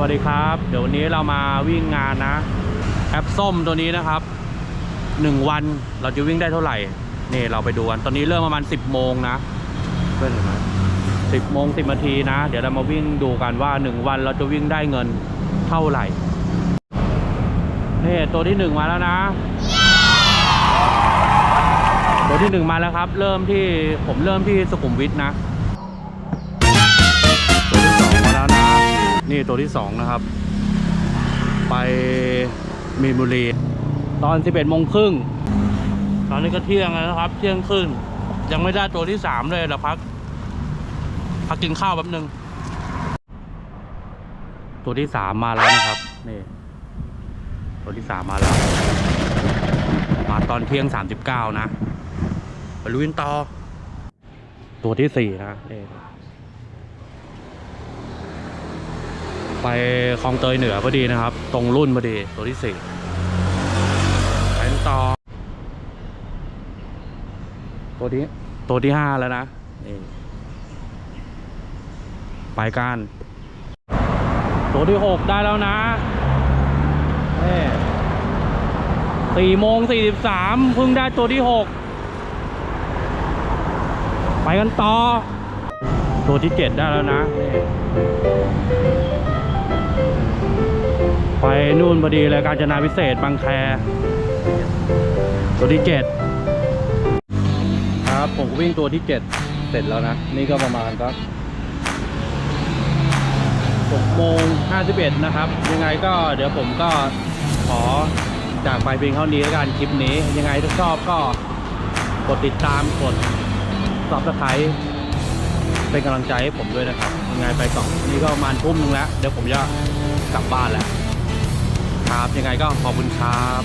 วัสดีครับ เดี๋ยววันนี้เรามาวิ่งงานนะ แอปส้มตัวนี้นะครับหนึ่งวันเราจะวิ่งได้เท่าไหร่ นี่เราไปดูกัน ตอนนี้เริ่มประมาณ10โมงนะเพื่อนเห็นไหมสิบโมงสิบนาทีนะ เดี๋ยวเรามาวิ่งดูกันว่า1วันเราจะวิ่งได้เงินเท่าไหร่นี่ตัวที่หนึ่งมาแล้วนะ ตัวที่หนึ่งมาแล้วครับ เริ่มที่ผมเริ่มที่สุขุมวิทนะ นี่ตัวที่สองนะครับ ไปมีนบุรี ตอน 11โมงครึ่งตอนนี้ก็เที่ยงแล้วนะครับ เที่ยงครึ่งยังไม่ได้ตัวที่สามเลยเดี๋ยวพัก พักกินข้าวแป๊บนึง ตัวที่สามมาแล้วนะครับนี่ตัวที่สามมาแล้ว มาตอนเที่ยงสามสิบเก้านะไปลุยต่อ ตัวที่สี่นะนี่ ไปคลองเตยเหนือพอดีนะครับ ตรงรุ่นพอดีตัวที่สี่ไปกันต่อ ตัวที่ตัวที่ห้าแล้วนะนี่ไปกันตัวที่หกได้แล้วนะนี่สี่โมงสี่สิบสามเพิ่งได้ตัวที่หกไปกันต่อ ตัวที่เจ็ดได้แล้วนะ นู่นพอดีเลยการจนาพิเศษบางแคตัวที่เจ็ดครับ ผมวิ่งตัวที่เจ็ดเสร็จแล้วนะ นี่ก็ประมาณสักหกโมงห้าสิบเอ็ดนะครับ ยังไงก็เดี๋ยวผมก็ขอจากไปเพียงเท่านี้แล้วกันคลิปนี้ ยังไงถ้าชอบก็กดติดตามกดซับสไครต์เป็นกำลังใจให้ผมด้วยนะครับ ยังไงไปก่อนี่ก็ประมาณทุ่มนึงแล้ว เดี๋ยวผมจะกลับบ้านแล้ว ครับ ยังไงก็ขอบคุณครับ